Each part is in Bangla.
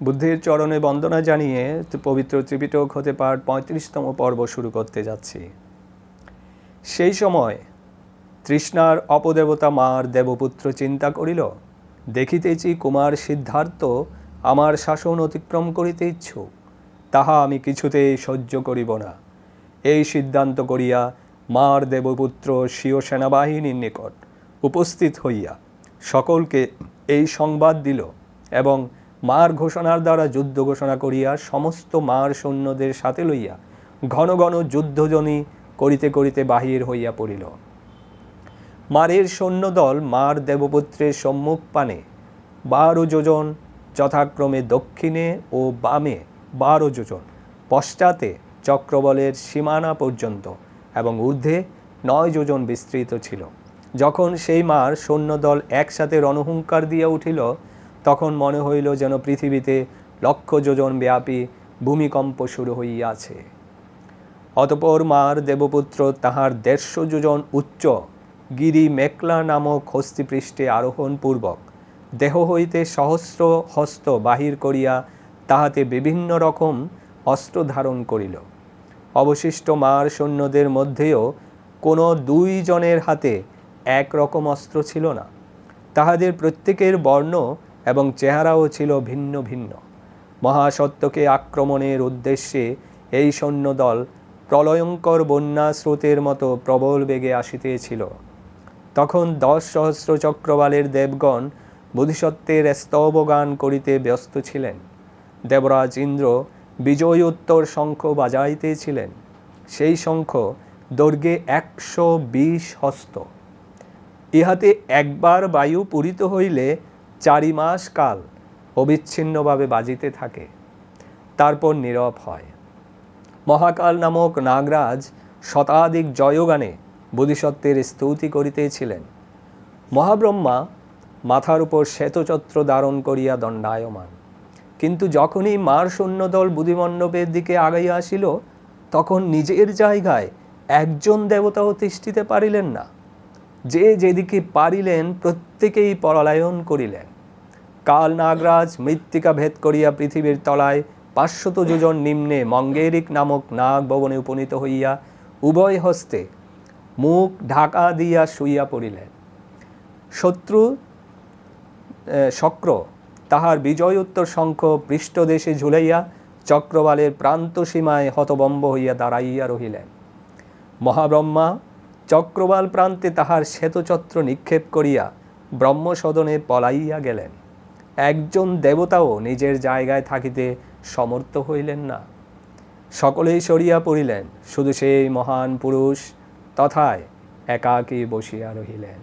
বুদ্ধির চরণে বন্দনা জানিয়ে পবিত্র ত্রিপিটক হতে পাঠ পঁয়ত্রিশতম পর্ব শুরু করতে যাচ্ছি। সেই সময় তৃষ্ণার অপদেবতা মার দেবপুত্র চিন্তা করিল, দেখিতেছি কুমার সিদ্ধার্থ আমার শাসন অতিক্রম করিতে ইচ্ছুক, তাহা আমি কিছুতেই সহ্য করিব না। এই সিদ্ধান্ত করিয়া মার দেবপুত্র স্বীয় সেনাবাহিনীর নিকট উপস্থিত হইয়া সকলকে এই সংবাদ দিল এবং মার ঘোষণার দ্বারা যুদ্ধ ঘোষণা করিয়া সমস্ত মার সৈন্যদের সাথে লইয়া ঘন ঘন যুদ্ধজনী করিতে করিতে বাহির হইয়া পড়িল। মারের সৈন্যদল মার দেবপুত্রের সম্মুখ পানে বারো যোজন, যথাক্রমে দক্ষিণে ও বামে বারো যোজন, পশ্চাতে চক্রবলের সীমানা পর্যন্ত এবং ঊর্ধ্বে নয় যোজন বিস্তৃত ছিল। যখন সেই মার সৈন্যদল একসাথে রণহুঙ্কার দিয়া উঠিল তখন মনে হইল যেন পৃথিবীতে লক্ষ যোজন ব্যাপী ভূমিকম্প শুরু হইয়াছে। অতপর মার দেবপুত্র তাহার দেড়শো যোজন উচ্চ গিরি মেকলা নামক হস্তিপৃষ্ঠে আরোহণ পূর্বক দেহ হইতে সহস্র হস্ত বাহির করিয়া তাহাতে বিভিন্ন রকম অস্ত্র ধারণ করিল। অবশিষ্ট মার সৈন্যদের মধ্যেও কোনো দুই জনের হাতে এক রকম অস্ত্র ছিল না। তাহাদের প্রত্যেকের বর্ণ এবং চেহারাও ছিল ভিন্ন ভিন্ন। মহাসত্যকে আক্রমণের উদ্দেশ্যে এই সৈন্যদল প্রলয়ঙ্কর বন্যা স্রোতের মতো প্রবল বেগে আসিতেছিল। তখন দশ সহস্র চক্রবালের দেবগণ বোধিসত্ত্বের স্তবগান করিতে ব্যস্ত ছিলেন। দেবরাজ ইন্দ্র বিজয়োত্তর শঙ্খ বাজাইতেছিলেন। সেই শঙ্খ দৈর্ঘ্যে একশো বিশ হস্ত। ইহাতে একবার বায়ু পূরিত হইলে চারি মাস কাল অবিচ্ছিন্নভাবে বাজিতে থাকে, তারপর নীরব হয়। মহাকাল নামক নাগরাজ শতাধিক জয়গানে বোধিসত্ত্বের স্তুতি করিতেছিলেন। মহাব্রহ্মা মাথার উপর শ্বেতচত্র ধারণ করিয়া দণ্ডায়মান। কিন্তু যখনই মার সৈন্যদল বুধিমণ্ডপের দিকে আগাইয়া আসিল, তখন নিজের জায়গায় একজন দেবতাও তিষ্ঠিতে পারিলেন না। যে যেদিকে পারিলেন, প্রত্যেকেই পলায়ন করিলেন। কাল নাগরাজ মৃত্তিকা ভেদ করিয়া পৃথিবীর তলায় পাঁচশত যোজন নিম্নে মঙ্গেরিক নামক নাগ ভবনে উপনীত হইয়া উভয় হস্তে মুখ ঢাকা দিয়া শুইয়া পড়িলেন। শত্রু শক্র তাহার বিজয়োত্তর শঙ্খ পৃষ্ঠদেশে ঝুলাইয়া চক্রবালের প্রান্ত সীমায় হতবম্ব হইয়া দাঁড়াইয়া রহিলেন। মহাব্রহ্মা চক্রবাল প্রান্তে তাহার শ্বেতচত্র নিক্ষেপ করিয়া ব্রহ্মসদনে পলাইয়া গেলেন। একজন দেবতাও নিজের জায়গায় থাকিতে সমর্থ হইলেন না। সকলেই সরিয়া পড়িলেন, শুধু সেই মহান পুরুষ তথায় একাকী বসিয়া রহিলেন।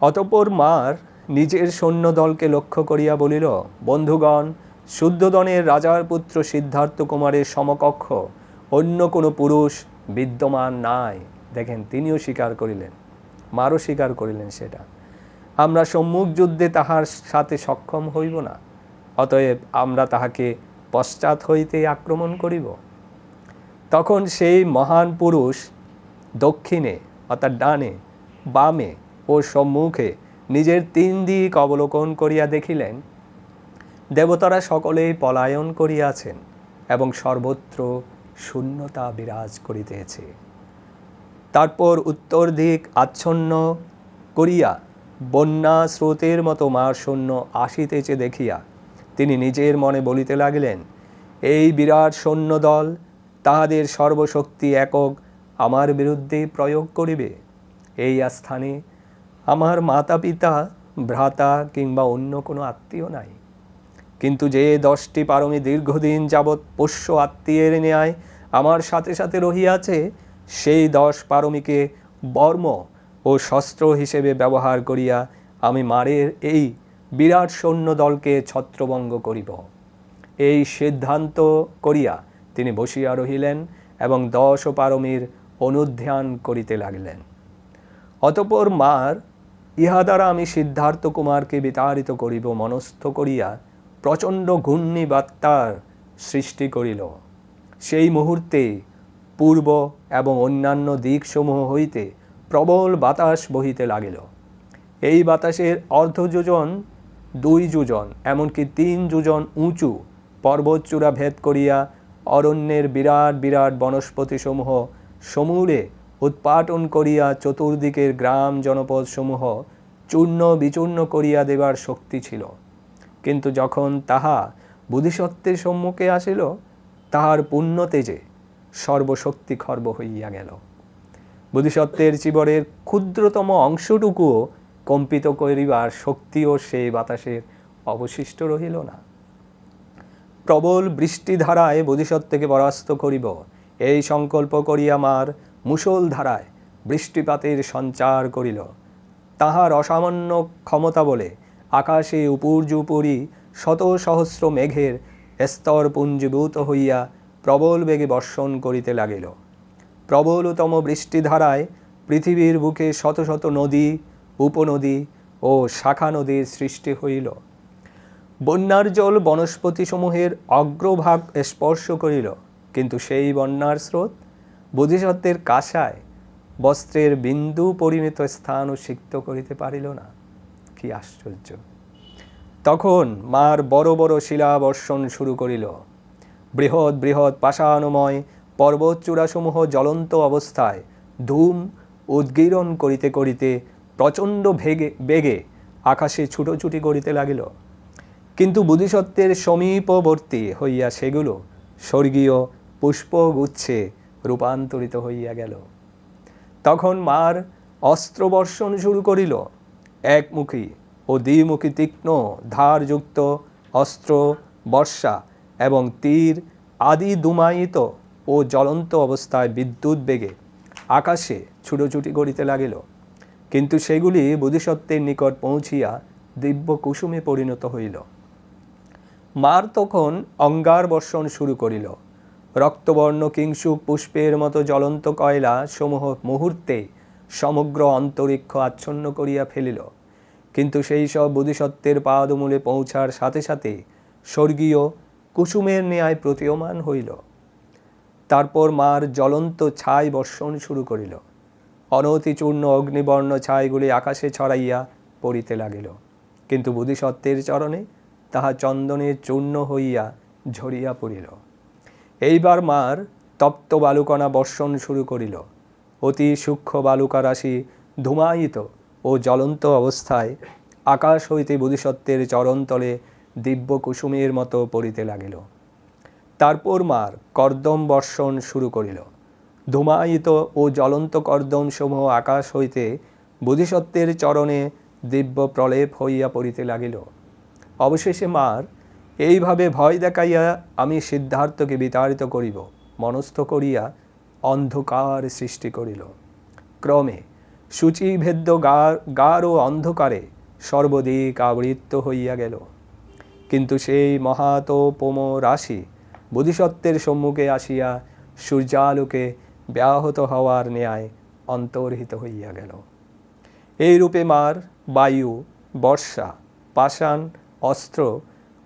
অতপর মার নিজের সৈন্যদলকে লক্ষ্য করিয়া বলিল, বন্ধুগণ, শুদ্ধদনের রাজার পুত্র সিদ্ধার্থ কুমারের সমকক্ষ অন্য কোনো পুরুষ বিদ্যমান নাই। দেখেন, তিনিও স্বীকার করিলেন, মারও স্বীকার করিলেন সেটা। আমরা সম্মুখ যুদ্ধে তাহার সাথে সক্ষম হইব না, অতএব আমরা তাহাকে পশ্চাৎ হইতে আক্রমণ করিব। তখন সেই মহান পুরুষ দক্ষিণে, অর্থাৎ ডানে, বামে ও সম্মুখে নিজের তিন দিক অবলোকন করিয়া দেখিলেন, দেবতারা সকলেই পলায়ন করিয়াছেন এবং সর্বত্র শূন্যতা বিরাজ করিতেছে। তারপর উত্তর দিক আচ্ছন্ন করিয়া বন্যা স্রোতের মতো মার সৈন্য আসিতেছে দেখিয়া তিনি নিজের মনে বলিতে লাগিলেন, এই বিরাট সৈন্যদল তাহাদের সর্বশক্তি একক আমার বিরুদ্ধে প্রয়োগ করিবে। এই স্থানে আমার মাতা পিতা ভ্রাতা কিংবা অন্য কোনো আত্মীয় নাই। কিন্তু যে দশটি পারমি দীর্ঘদিন যাবৎ পোষ্য আত্মীয়ের ন্যায় আমার সাথে সাথে রহিয়াছে, সেই দশ পারমিকে বর্ম ও শস্ত্র হিসেবে ব্যবহার করিয়া আমি মারের এই বিরাট সৈন্য দলকে ছত্রভঙ্গ করিব। এই সিদ্ধান্ত করিয়া তিনি বসিয়া রহিলেন এবং দশ পারমীর অনুধ্যান করিতে লাগিলেন। অতপর মার ইহা দ্বারা আমি সিদ্ধার্থ কুমারকে বিতাড়িত করিব, মনস্থ করিয়া প্রচণ্ড ঘূর্ণিবাত্তার সৃষ্টি করিল। সেই মুহূর্তে পূর্ব এবং অন্যান্য দিকসমূহ হইতে প্রবল বাতাস বহিতে লাগিল। এই বাতাসের অর্ধযোজন দুই যোজন, এমনকি তিন যোজন উঁচু পর্বতচূড়া ভেদ করিয়া অরণ্যের বিরাট বিরাট বনস্পতিসমূহ সমূলে উৎপাটন করিয়া চতুর্দিকের গ্রাম জনপদ সমূহ চূর্ণ বিচূর্ণ করিয়া দেবার শক্তি ছিল। কিন্তু যখন তাহা বুদ্ধিসত্ত্বের সম্মুখে আসিল, তাহার পুণ্য তেজে সর্বশক্তি খর্ব হইয়া গেল। বুদ্ধিসত্ত্বের জীবনের ক্ষুদ্রতম অংশটুকুও কম্পিত করিবার শক্তিও সেই বাতাসের অবশিষ্ট রহিল না। প্রবল বৃষ্টিধারায় বোধিসত্ত্বকে পরাস্ত করিব। এই সংকল্প করিয়া মার মুসল ধারায় বৃষ্টিপাতের সঞ্চার করিল। তাহার অসামান্য ক্ষমতা বলে আকাশে উপর্যুপরি শত সহস্র মেঘের স্তর পুঞ্জীভূত হইয়া প্রবল বেগে বর্ষণ করিতে লাগিল। প্রবলতম বৃষ্টিধারায় পৃথিবীর বুকে শত শত নদী, উপনদী ও শাখা নদীর সৃষ্টি হইল। বন্যার জল বনস্পতিসমূহের অগ্রভাগ স্পর্শ করিল, কিন্তু সেই বন্যার স্রোত বোধিসত্ত্বের কাঁসায় বস্ত্রের বিন্দু পরিমিত স্থানও সিক্ত করিতে পারিল না। কি আশ্চর্য! তখন মার বড় বড় শিলা বর্ষণ শুরু করিল। বৃহৎ বৃহৎ পাষাণময় পর্বতচূড়াসমূহ জ্বলন্ত অবস্থায় ধূম উদ্গীরণ করিতে করিতে প্রচণ্ড ভেগে, বেগে আকাশে ছুটোছুটি করিতে লাগিল। কিন্তু বুদ্ধিসত্ত্বের সমীপবর্তী হইয়া সেগুলো স্বর্গীয় পুষ্পগুচ্ছে রূপান্তরিত হইয়া গেল। তখন মার অস্ত্রবর্ষণ শুরু করিল। একমুখী ও দ্বিমুখী তীক্ষ্ণ ধারযুক্ত অস্ত্র বর্ষা এবং তীর আদি দুমায়িত ও জ্বলন্ত অবস্থায় বিদ্যুৎ বেগে আকাশে ছুটোছুটি করিতে লাগিল। কিন্তু সেগুলি বোধিসত্ত্বের নিকট পৌঁছিয়া দিব্য কুসুমে পরিণত হইল। মার তখন অঙ্গার বর্ষণ শুরু করিল। রক্তবর্ণ, কিংসুক, পুষ্পের মতো জ্বলন্ত কয়লা সমূহ মুহূর্তে সমগ্র অন্তরিক্ষ আচ্ছন্ন করিয়া ফেলিল। কিন্তু সেই সব বোধিসত্ত্বের পাদমূলে পৌঁছার সাথে সাথে স্বর্গীয় কুসুমের ন্যায় প্রতীয়মান হইল। তারপর মার জ্বলন্ত ছাই বর্ষণ শুরু করিল। অনতিচূর্ণ অগ্নিবর্ণ ছাইগুলি আকাশে ছড়াইয়া পড়িতে লাগিল। কিন্তু বোধিসত্ত্বের চরণে তাহা চন্দনের চূর্ণ হইয়া ঝরিয়া পড়িল। এইবার মার তপ্ত বালুকণা বর্ষণ শুরু করিল। অতি সূক্ষ্ম বালুকা রাশি ধূমায়িত ও জ্বলন্ত অবস্থায় আকাশ হইতে বোধিসত্ত্বের চরণতলে দিব্য কুসুমের মতো পড়িতে লাগিল। তারপর মার কর্দম বর্ষণ শুরু করিল। ধূমায়িত ও জ্বলন্ত কর্দম সমূহ আকাশ হইতে বোধিসত্ত্বের চরণে দিব্য প্রলেপ হইয়া পড়িতে লাগিল। অবশেষে মার এইভাবে ভয় দেখাইয়া আমি সিদ্ধার্থকে বিতাড়িত করিব, মনস্থ করিয়া অন্ধকার সৃষ্টি করিল। ক্রমে সূচিভেদ্য গাঢ় অন্ধকারে সর্বদিক আবৃত্ত হইয়া গেল। কিন্তু সেই মহাতোপম রাশি বোধিসত্ত্বের সম্মুখে আসিয়া সূর্যালোকে ব্যাহত হওয়ার ন্যায় অন্তর্হিত হইয়া গেল। এই রূপে মার, বায়ু, বর্ষা, পাষাণ, অস্ত্র,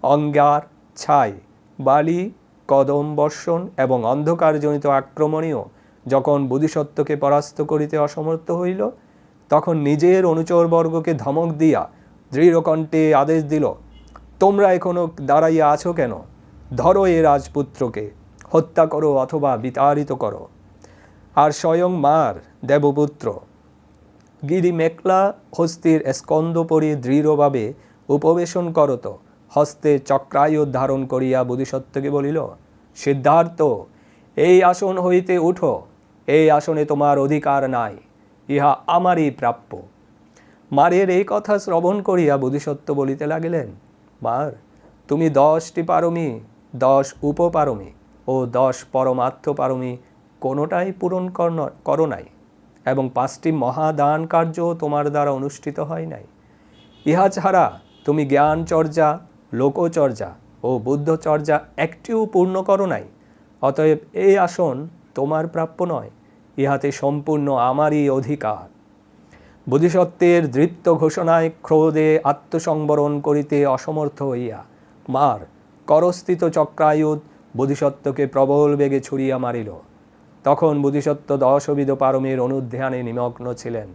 অঙ্গার, ছাই, বালি, কদম বর্ষণ এবং অন্ধকারজনিত আক্রমণীয় যখন বোধিসত্ত্বকে পরাস্ত করিতে অসমর্থ হইল, তখন নিজের অনুচরবর্গকে ধমক দিয়া দৃঢ়কণ্ঠে আদেশ দিল, তোমরা এখনও দাঁড়াইয়া আছো কেন? ধরো এ রাজপুত্রকে, হত্যা করো অথবা বিতাড়িত করো। আর স্বয়ং মার দেবপুত্র। গিরি মেকলা হস্তির স্কন্দ পরি দৃঢ়ভাবে উপবেশন করত। হস্তে চক্রায়ু ধারণ করিয়া বোধিসত্ত্বকে বলিল, সিদ্ধার্থ, এই আসন হইতে উঠো। এই আসনে তোমার অধিকার নাই, ইহা আমারই প্রাপ্য। মারের এই কথা শ্রবণ করিয়া বোধিসত্ত্ব বলিতে লাগিলেন, মার, তুমি দশটি পারমি দশ উপপারমি ও দশ পরমার্থ পারমি কোনোটাই পূরণ করো নাই এবং পাঁচটি মহাদান কার্য তোমার দ্বারা অনুষ্ঠিত হয় নাই। ইহা ছাড়া তুমি জ্ঞান চর্যা লোকচর্যা ও বুদ্ধচর্যা একটিও পূর্ণ করো নাই। অতএব এই আসন তোমার প্রাপ্য নয়, ইহাতে সম্পূর্ণ আমারই অধিকার। বোধিসত্ত্বের দৃপ্ত ঘোষণায় ক্রোধে আত্মসংবরণ করিতে অসমর্থ হইয়া মার করস্থিত চক্রায়ুধ বোধিসত্ত্বকে প্রবল বেগে ছুড়িয়া মারিল। তখন বোধিসত্ত্ব দশবিধ পারমের অনুধ্যানে নিমগ্ন ছিলেন।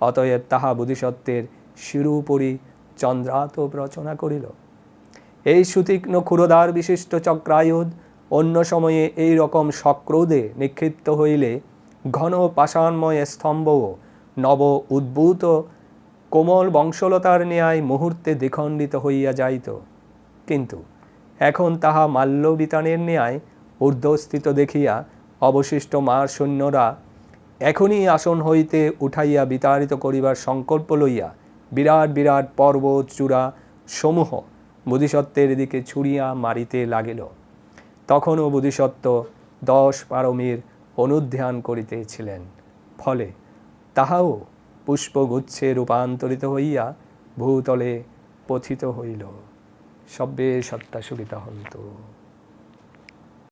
অতএব তাহা বোধিসত্ত্বের শিরুপরি চন্দ্রাতপ রচনা করিল। এই সুতীক্ষ্ণ ক্ষুরদার বিশিষ্ট চক্রায়ুধ অন্য সময়ে এই রকম সক্রোধে নিক্ষিপ্ত হইলে ঘন পাষাণময় স্তম্ভও নব উদ্ভূত কোমল বংশলতার ন্যায় মুহূর্তে দ্বিখণ্ডিত হইয়া যাইত। কিন্তু এখন তাহা মাল্যবিতানের ন্যায় ঊর্ধ্বস্থিত দেখিয়া অবশিষ্ট মার সৈন্যরা এখনই আসন হইতে উঠাইয়া বিতাড়িত করিবার সংকল্প লইয়া বিরাট বিরাট পর্বত চূড়া সমূহ বোধিসত্ত্বের দিকে ছুড়িয়া মারিতে লাগিল। তখনও বোধিসত্ত্ব দশ পারমির অনুধ্যান করিতেছিলেন। ফলে তাহাও পুষ্পগুচ্ছে রূপান্তরিত হইয়া ভূতলে পথিত হইল। সব্যে সত্তা সুবিধা হন্তু।